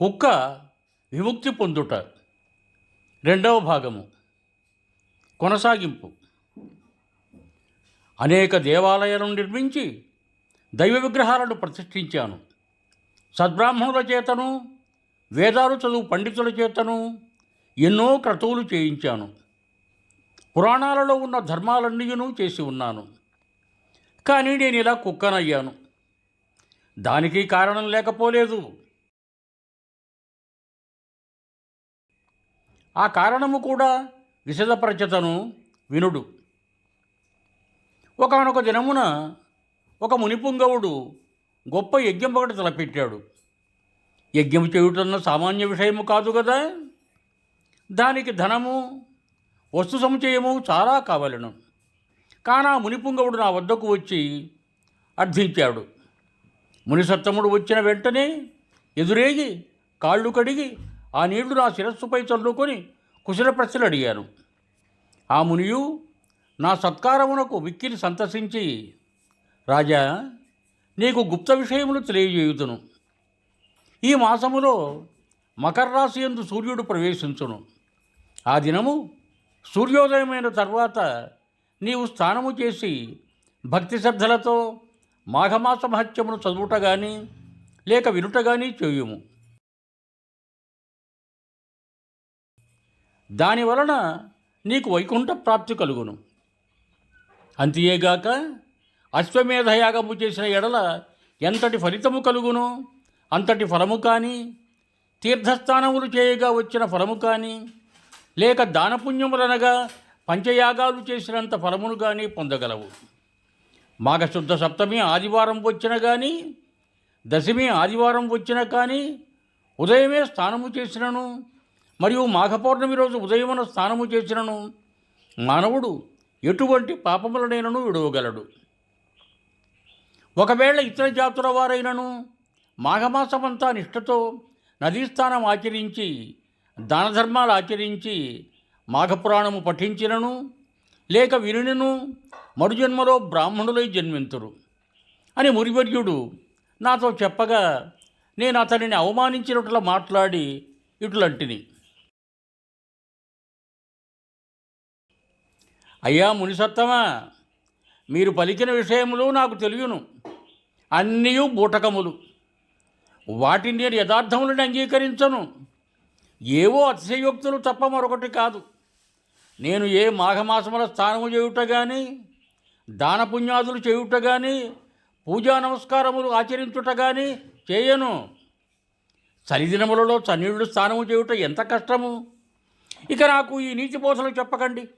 కుక్క విముక్తి పొందుట. రెండవ భాగము. కొనసాగింపు. అనేక దేవాలయాలను నిర్మించి దైవ విగ్రహాలను ప్రతిష్ఠించాను. సద్బ్రాహ్మణుల చేతను వేదాలు చదువు పండితుల చేతను ఎన్నో క్రతువులు చేయించాను. పురాణాలలో ఉన్న ధర్మాలన్నీను చేసి ఉన్నాను. కానీ నేను ఇలా కుక్కనయ్యాను. దానికి కారణం లేకపోలేదు. ఆ కారణము కూడా విశదపరచతను వినుడు. ఒకనొక దినమున ఒక మునిపుంగవుడు గొప్ప యజ్ఞం ఒకటి తలపెట్టాడు. యజ్ఞం చేయుటన్న సామాన్య విషయము కాదు కదా దానికి ధనము వస్తు సముచయము చాలా కావలను. కానా మునిపుంగవుడు నా వద్దకు వచ్చి అర్థించాడు. మునిసత్తముడు వచ్చిన వెంటనే ఎదురేగి కాళ్ళు కడిగి ఆ నీళ్ళు నా శిరస్సుపై చల్లుకొని కుశల ప్రశ్నలు అడిగాను ఆ మునియు నా సత్కారమునకు విక్కిని సంతసించి రాజా నీకు గుప్త విషయములు తెలియజేయుతును ఈ మాసములో మకర రాశి ఎందు సూర్యుడు ప్రవేశించును. ఆ దినము సూర్యోదయమైన తర్వాత నీవు స్నానము చేసి భక్తి శ్రద్ధలతో మాఘమాస మహత్యమును చదువుట కానీ లేక వినుట కానీ చేయుము. దాని వలన నీకు వైకుంఠ ప్రాప్తి కలుగును. అంతేగాక అశ్వమేధ యాగము చేసిన ఎడల ఎంతటి ఫలితము కలుగును? అంతటి ఫలము కానీ తీర్థస్థానములు చేయగా వచ్చిన ఫలము కానీ లేక దానపుణ్యములనగా పంచయాగాలు చేసినంత ఫలమును కానీ పొందగలవు. మాఘశుద్ధ సప్తమి ఆదివారం వచ్చిన కానీ దశమి ఆదివారం వచ్చిన కానీ ఉదయమే స్నానము చేసినను మరియు మాఘపౌర్ణమి రోజు ఉదయమున స్నానము చేసినను మానవుడు ఎటువంటి పాపములనైనను విడవగలడు. ఒకవేళ ఇతర జాతుల వారైనను మాఘమాసమంతా నిష్ఠతో నదీ స్నానం ఆచరించి దానధర్మాలు ఆచరించి మాఘపురాణము పఠించినను లేక వినినను మరుజన్మలో బ్రాహ్మణులై జన్మింతురు. అని మురివర్యుడు నాతో చెప్పగా నేను అతనిని అవమానించినట్లు మాట్లాడి ఇటులంటిని. అయ్యా మునిసత్తమా మీరు పలికిన విషయములు నాకు తెలియను. అన్నీ బూటకములు. వాటిని నేను యథార్థములను అంగీకరించను. ఏవో అతిశయోక్తులు తప్ప మరొకటి కాదు. నేను ఏ మాఘమాసముల స్థానము చేయుట కానీ దానపుణ్యాదులు చేయుట కానీ పూజా నమస్కారములు ఆచరించుట కానీ చేయను. చలిదినములలో చన్నీళ్ళు స్నానము చేయుట ఎంత కష్టము? ఇక నాకు ఈ నీతి పోసలు చెప్పకండి.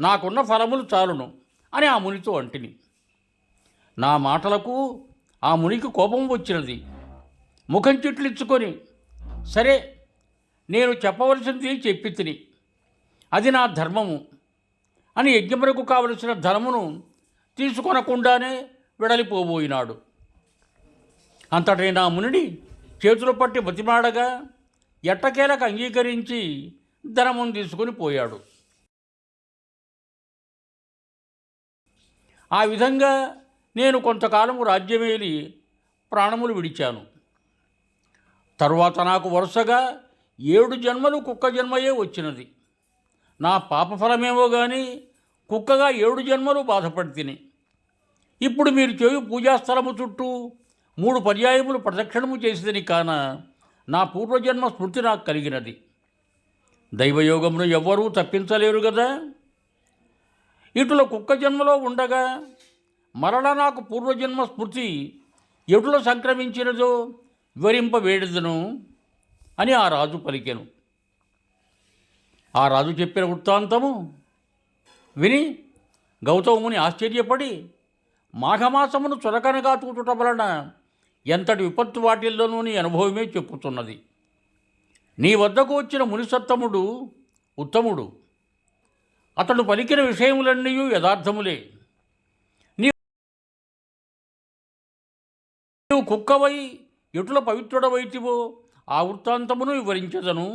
నాకున్న ఫలములు చాలును అని ఆ మునితో అంటిని. నా మాటలకు ఆ మునికి కోపం వచ్చినది. ముఖం చిట్లిచ్చుకొని సరే నేను చెప్పవలసింది చెప్పి తిని. అది నా ధర్మము అని యజ్ఞమునకు కావలసిన ధనమును తీసుకొనకుండానే విడలిపోబోయినాడు. అంతటి నా మునిని చేతులు పట్టి బతిమాడగా ఎట్టకేలకు అంగీకరించి ధనమును తీసుకుని పోయాడు. ఆ విధంగా నేను కొంతకాలము రాజ్యమేలి ప్రాణములు విడిచాను. తరువాత నాకు వరుసగా ఏడు జన్మలు కుక్క జన్మయే వచ్చినది. నా పాపఫలమేమో కానీ కుక్కగా ఏడు జన్మలు బాధపడి తిని ఇప్పుడు మీరు చేయు పూజాస్థలము చుట్టూ మూడు పర్యాయములు ప్రదక్షిణము చేసేదని కాన నా పూర్వజన్మ స్మృతి నాకు కలిగినది. దైవయోగమును ఎవ్వరూ తప్పించలేరు కదా ఇటుల కుక్క జన్మలో ఉండగా మరణ నాకు పూర్వజన్మ స్మృతి ఎటుల సంక్రమించినదో వివరింపవేడదును అని ఆ రాజు పలికెను. ఆ రాజు చెప్పిన వృత్తాంతము విని గౌతముని ఆశ్చర్యపడి మాఘమాసమును చులకనగా చూచుట వలన ఎంతటి విపత్తు వాటిల్లోనూ నీ అనుభవమే చెప్పుతున్నది. నీ వద్దకు వచ్చిన మునిసత్తముడు ఉత్తముడు. అతడు పలికిన విషయములన్నీ యథార్థములే. నీవు కుక్కవై ఎటుల పవిత్రుడవైతివో ఆ వృత్తాంతమును వివరించదను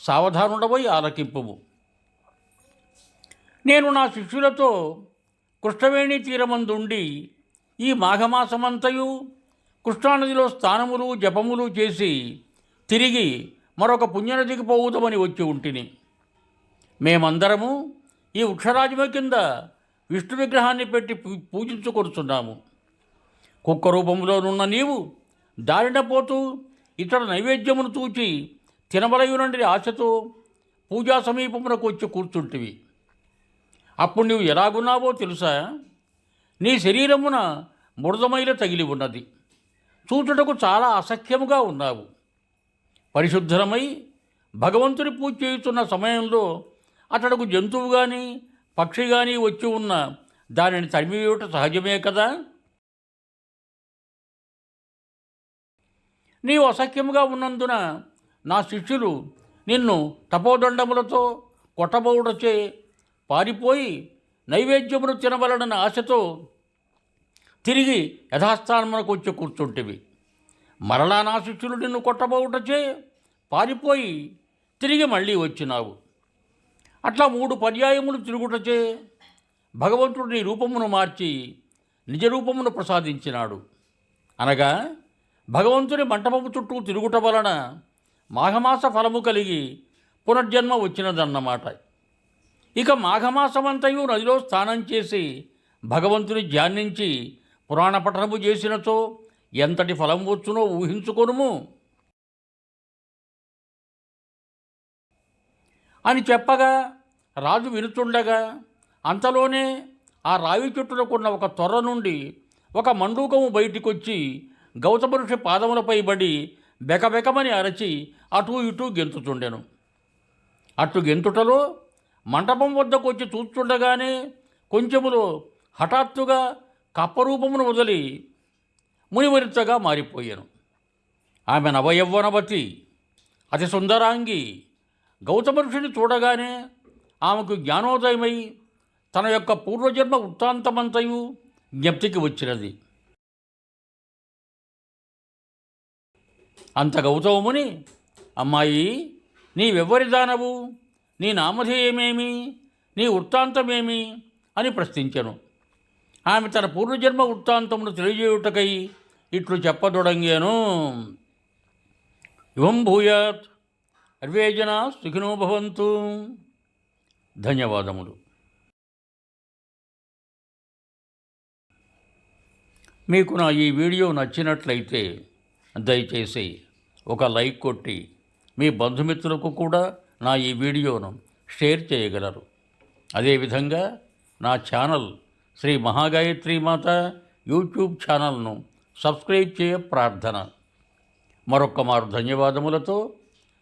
సావధానుడవై ఆలకింపుము. నేను నా శిష్యులతో కృష్ణవేణి తీరమందుండి ఈ మాఘమాసమంతయు కృష్ణానదిలో స్థానములు జపములు చేసి తిరిగి మరొక పుణ్యనదికి పోవుదామని వచ్చి ఉంటిని. మేమందరము ఈ వృక్షరాజుమ కింద విష్ణు విగ్రహాన్ని పెట్టి పూ- పూజించుకొనుచున్నాము కుక్క రూపంలోనున్న నీవు దారిన పోతూ ఇతర నైవేద్యమును తూచి తినబలయునండి ఆశతో పూజా సమీపమునకు వచ్చి కూర్చుంటివి. అప్పుడు నువ్వు ఎలాగున్నావో తెలుసా? నీ శరీరమున మృదమైన తగిలి ఉన్నది. చూచుటకు చాలా అసఖ్యముగా ఉన్నావు. పరిశుద్ధమై భగవంతుని పూజ చేయుతున్న సమయంలో అతడుకు జంతువు కానీ పక్షి కానీ వచ్చి ఉన్న దానిని తరిమివేయట సహజమే కదా? నీవు అసఖ్యముగా ఉన్నందున నా శిష్యులు నిన్ను తపోదండములతో కొట్టబోవుటచే పారిపోయి నైవేద్యమును తినవలన ఆశతో తిరిగి యథాస్థానమునకు వచ్చి కూర్చుంటివి. మరలా నా శిష్యులు నిన్ను కొట్టబోవుటచే పారిపోయి తిరిగి మళ్ళీ వచ్చినావు. అట్లా మూడు పర్యాయములు తిరుగుటచే భగవంతుడు నీ రూపమును మార్చి నిజ రూపమును ప్రసాదించినాడు. అనగా భగవంతుని మంటపము చుట్టూ తిరుగుట వలన మాఘమాస ఫలము కలిగి పునర్జన్మ వచ్చినదన్నమాట. ఇక మాఘమాసమంతయు నదిలో స్నానం చేసి భగవంతుని ధ్యానించి పురాణ పఠనము చేసినచో ఎంతటి ఫలం వచ్చునో ఊహించుకొనుము. అని చెప్పగా రాజు వినుచుండగా అంతలోనే ఆ రావి చెట్టులకున్న ఒక తొర్ర నుండి ఒక మండూకము బయటికొచ్చి గౌతమ ఋషి పాదములపై బడి బెకబెకమని అరచి అటు ఇటూ గెంతుచుండెను. అటు గెంతుటలో మంటపం వద్దకు వచ్చి చూస్తుండగానే కొంచెములో హఠాత్తుగా కప్పరూపమును వదిలి మునివరితగా మారిపోయాను. ఆమె నవయవ్వనవతి అతి సుందరాంగి గౌతమ ఋషిని చూడగానే ఆమెకు జ్ఞానోదయమై తన యొక్క పూర్వజన్మ వృత్తాంతమంతయు జ్ఞప్తికి వచ్చినది. అంత గౌతముని అమ్మాయి నీవెవ్వరి దానవు? నీ నామధేయమేమి? నీ వృత్తాంతమేమి? అని ప్రశ్నించెను. ఆమె తన పూర్వజన్మ వృత్తాంతమును తెలియజేయుటకై ఇట్లు చెప్పదొడంగాను. ఇవం భూయాత్. సర్వే జనా సుఖినో భవంతు. ధన్యవాదములు. మీకు నా ఈ వీడియో నచ్చినట్లయితే దయచేసి ఒక లైక్ కొట్టి మీ బంధుమిత్రులకు కూడా నా ఈ వీడియోను షేర్ చేయగలరు. అదేవిధంగా నా ఛానల్ శ్రీ మహాగాయత్రి మాత యూట్యూబ్ ఛానల్ను సబ్స్క్రైబ్ చేయ ప్రార్థన. మరొక్క మారు ధన్యవాదములతో